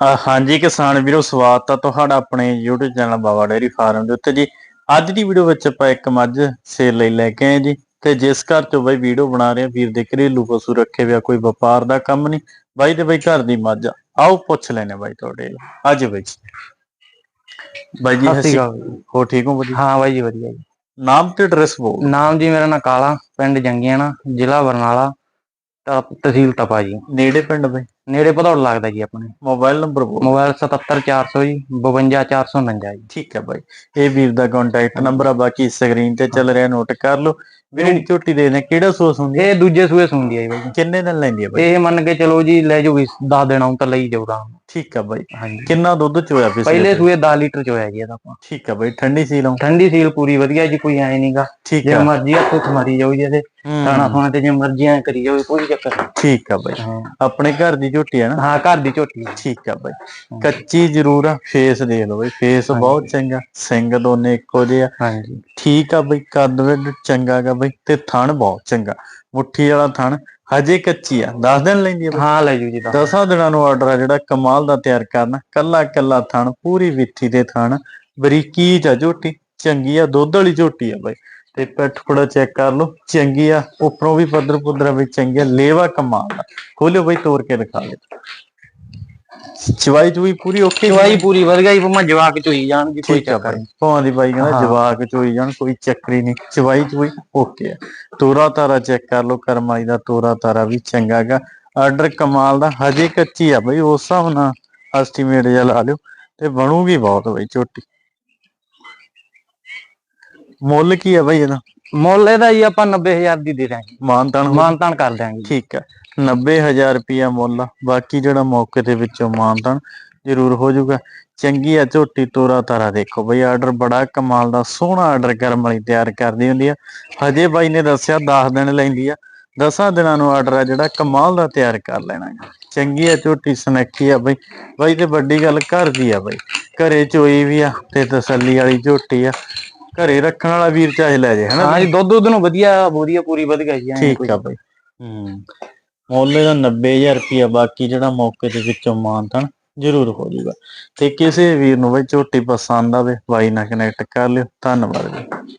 ਅ, ਹਾਂਜੀ ਕਿਸਾਨ ਵੀਰੋ ਸਵਾਗਤ ਆ ਤੁਹਾਡਾ ਆਪਣੇ YouTube channel Baba dairy farm ਦੇ ਉੱਤੇ ਜੀ। ਅੱਜ ਦੀ ਵੀਡੀਓ ਵਿੱਚ ਆਪਾਂ ਇੱਕ ਮੱਝ ਸੇਲ ਲਈ ਲੈ ਕੇ ਆਏ ਜੀ ਤੇ ਜਿਸ ਘਰ ਤੋਂ ਬਾਈ ਵੀਡੀਓ ਬਣਾ ਰਹੇ ਆ ਵੀਰ ਦੇ ਘਰੇਲੂ ਪਸ਼ੂ ਰੱਖੇ ਹੋਇਆ ਕੋਈ ਵਪਾਰ ਦਾ ਕੰਮ ਨਹੀਂ। ਬਾਈ ਦੇ ਬਾਈ ਘਰ ਦੀ ਮੱਝ ਆ। ਆਓ ਪੁੱਛ ਲੈਨੇ ਬਾਈ ਤੁਹਾਡੇ ਅੱਜ ਵਿੱਚ ਬਾਈ ਜੀ। ਸਤਿ ਸ਼੍ਰੀ ਅਕਾਲ ਜੀ। ਹੋ ਠੀਕ ਹੋ ਵਧੀਆ? ਹਾਂ ਬਾਈ ਜੀ ਵਧੀਆ ਜੀ। ਨਾਮ ਤੇ ਐਡਰੈਸ ਬੋਲ ਨਾਮ ਜੀ ਮੇਰਾ ਨਾਂ ਕਾਲਾ ਪਿੰਡ ਜੰਗੀਆਣਾ ਜ਼ਿਲ੍ਹਾ ਬਰਨਾਲਾ। ਤਹਿਸੀਲ ਤਪਾ ਜੀ ਨੇੜੇ ਪਿੰਡ ਬਾਈ ਨੇੜੇ ਭਦੌੜ ਲੱਗਦਾ ਜੀ ਆਪਣੇ। ਮੋਬਾਈਲ ਨੰਬਰ ਬੋਲ। ਮੋਬਾਈਲ 77400 ਜੀ 52449 ਜੀ। ਠੀਕ ਹੈ ਬਾਈ ਇਹ ਵੀਰ ਦਾ ਕੰਟੈਕਟ ਨੰਬਰ ਆ ਬਾਕੀ ਸਕਰੀਨ ਤੇ ਚੱਲ ਰਿਹਾ ਨੋਟ ਕਰ ਲਓ। ਦੀ ਝੋਟੀ ਦੇ ਨੇ ਕਿਹੜਾ ਸੋਸ ਹੁੰਦੀ ਹੈ? ਇਹ ਦੂਜੇ ਸੂਏ ਸੁਣਦੀ ਆ ਜੀ ਬਾਈ। ਕਿੰਨੇ ਦਿਨ ਲੈਂਦੀ ਹੈ ਬਾਈ? ਇਹ ਮੰਨ ਕੇ ਚਲੋ ਜੀ ਲੈ ਵੀ 10 ਦਿਨ ਆਉਂ ਤਾਂ ਲਈ ਜਾਊ ਆਰਾਮ ਨਾਲ। ਠੀਕ ਆ ਬਾਈ। ਹਾਂਜੀ। ਕਿੰਨਾ ਦੁੱਧ ਚੋਇਆ ਪਿਛਲੇ ਪਹਿਲੇ? ਸੂਏ 10 ਲੀਟਰ ਚ ਹੋਇਆ ਜੀ ਇਹਦਾ ਆਪਾਂ। ਠੀਕ ਆ ਬਾਈ ਠੰਡੀ ਸੀ ਲਾਉਂ ਠੰਡੀ ਸੀਲ ਪੂਰੀ ਵਧੀਆ ਜੀ ਕੋਈ ਐ ਨਹੀਂਗਾ ਠੀਕ ਜੇ ਆ। ਮਰਜ਼ੀ ਹੱਥੋਂ ਮਾਰੀ ਜਾਓ ਜੀ ਇਹਦੇ। ਹੂੰ, ਖਾਣਾ ਖਾਣਾ ਤੇ ਜੇ ਮਰਜ਼ੀ ਐ ਕਰੀ ਜਾਓ ਕੋਈ ਚੱਕਰ ਨਹੀਂ ਠੀਕ ਆ ਬਾਈ। ਹਾਂ। ਆਪਣੇ ਘਰ ਦੀ ਝੋਟੀ ਹੈ ਨਾ? ਹਾਂ ਘਰ ਦੀ ਝੋਟੀ ਆ। ਠੀਕ ਆ ਬਾਈ। ਕੱਚੀ ਜ਼ਰੂਰ ਆ ਫੇਸ ਦੇਖ ਲਓ ਬਾਈ ਫੇਸ ਬਹੁਤ ਚੰਗਾ। ਸਿੰਘ ਦੋਨੇ ਇੱਕੋ ਜਿਹੇ ਆ। ਹਾਂਜੀ। ਠੀਕ ਆ ਬਾਈ ਕੱਦ ਵਿੱਡ ਚੰਗਾ ਗਾ ਬਾਈ ਤੇ ਥਣ ਬਹੁਤ ਚੰਗਾ। ਮੁੱਠੀ ਵਾਲਾ ਥਣ ਹਜੇ ਕੱਚੀ ਆ। 10 ਦਿਨ ਲੈਂਦੀ ਆ ਹਾਂ ਲੈ ਜੀ ਦੱਸ। ਦਸਾਂ ਦਿਨਾਂ ਨੂੰ ਆਰਡਰ ਆ ਜਿਹੜਾ ਕਮਾਲ ਦਾ ਤਿਆਰ ਕਰਨਾ। ਕੱਲਾ ਕੱਲਾ ਥਣ ਪੂਰੀ ਵਿੱਥੀ ਦੇ ਥਣ। ਬਰੀਕੀ ਚ ਆ ਝੋਟੀ ਚੰਗੀ ਆ ਦੁੱਧ ਵਾਲੀ ਝੋਟੀ ਆ ਬਾਈ। ਤੇ ਪਿੱਠ ਫੜਾ ਚੈੱਕ ਕਰ ਲਓ ਚੰਗੀ ਆ ਉੱਪਰੋਂ ਵੀ ਪੱਧਰ ਪੁੱਧਰਾ ਵੀ ਚੰਗੀ ਆ ਲੇਵਾ ਕਮਾਲ ਦਾ ਖੋਲਿਓ ਬਾਈ ਤੋੜ ਕੇ ਦਿਖਾ ਦੇ ਚਵਾਈ ਚੂਈ ਪੂਰੀ ਓਕੇ ਚਵਾਈ ਪੂਰੀ ਵਧੀਆ ਜੀ ਭਾਵੇਂ ਜਵਾਕ ਚੋਈ ਜਾਣ ਜੀ ਕੋਈ ਚੱਕਰ ਨਹੀਂ। ਭਾਵਾਂ ਦੀ ਬਾਈ ਕਹਿੰਦਾ ਹਾਂ। ਜਵਾਕ ਚੋਈ ਜਾਣ ਕੋਈ ਚੱਕਰੀ ਨਹੀਂ। ਚਵਾਈ ਚੂਈ ਓਕੇ ਆ। ਤੋਰਾ ਤਾਰਾ ਚੈੱਕ ਕਰ ਲਓ ਕਰਮਾਈ ਦਾ ਤੋਰਾ ਤਾਰਾ ਵੀ ਚੰਗਾ ਗਾ। ਆਰਡਰ ਕਮਾਲ ਦਾ ਹਜੇ ਕੱਚੀ ਆ ਬਈ ਉਸ ਹਿਸਾਬ ਨਾਲ ਐਸਟੀਮੇਟ ਜਿਹਾ ਲਾ ਲਿਓ। ਤੇ ਬਣੂਗੀ ਬਹੁਤ ਬਈ ਝੋਟੀ ਮੁੱਲ ਕੀ ਆ ਬਈ ਇਹਦਾ? ਮੁੱਲ ਇਹਦਾ ਜੀ ਆਪਾਂ 90000 ਦੀ ਦੇ ਦਾਂਗੇ ਮਾਨਤਾਨ ਹੋ- ਮਾਨਤਾਨ ਕਰ ਦਾਂਗੇ ਜੀ। ਠੀਕ ਆ। 90000 ਰੁਪਿਆ ਮੁੱਲ ਆ। ਬਾਕੀ ਜਿਹੜਾ ਮੌਕੇ ਦੇ ਵਿੱਚੋਂ ਮਾਨਤਾਨ ਜ਼ਰੂਰ ਹੋ ਜਾਊਗਾ। ਚੰਗੀ ਆ ਝੋਟੀ ਤੋਰਾ ਤਾਰਾ ਦੇਖੋ। ਬਈ ਆਰਡਰ ਬੜਾ ਕਮਾਲ ਦਾ ਸੋਹਣਾ ਆਰਡਰ ਕਰਮ ਵਾਲੀ ਤਿਆਰ ਕਰਦੀ ਹੁੰਦੀ ਆ। ਹਜੇ ਬਾਈ ਨੇ ਦੱਸਿਆ 10 ਦਿਨ ਲੈਂਦੀ ਆ। 10 ਦਿਨਾਂ ਨੂੰ ਆਰਡਰ ਆ ਜਿਹੜਾ ਕਮਾਲ ਦਾ ਤਿਆਰ ਕਰ ਲੈਣਾ। ਗਾ। ਚੰਗੀ ਆ ਝੋਟੀ ਸੁਨੱਖੀ ਆ ਬਈ। ਬਾਈ ਤੇ ਵੱਡੀ ਗੱਲ ਘਰ ਦੀ ਆ ਬਈ। ਘਰੇ ਚੋਈ ਵੀ ਆ ਤੇ ਤਸੱਲੀ ਵਾਲੀ ਝੋਟੀ ਆ। ਘਰੇ ਰੱਖਣ ਵਾਲਾ ਵੀਰ ਚਾਹੇ ਲੈ ਜੇ ਹਨਾ? ਹਾਂ ਜੀ ਦੁੱਧ ਦੁੱਧ ਨੂੰ ਵਧੀਆ ਵਧੀਆ ਪੂਰੀ ਵਧੀਆ ਜੀ ਐਂ ਠੀਕ ਆ ਬਾਈ। ਹੂੰ ਮੁੱਲ ਇਹਦਾ 90000 ਰੁਪਿਆ ਬਾਕੀ ਜਿਹੜਾ ਮੌਕੇ ਦੇ ਵਿੱਚੋਂ ਮਾਨਤਨ ਜ਼ਰੂਰ ਹੋ ਜਾਊਗਾ। ਤੇ ਕਿਸੇ ਵੀਰ ਨੂੰ ਬਈ ਝੋਟੀ ਪਸੰਦ ਆਵੇ ਬਾਈ ਨਾਲ ਕਨੈਕਟ ਕਰ ਲਿਓ। ਧੰਨਵਾਦ ਜੀ।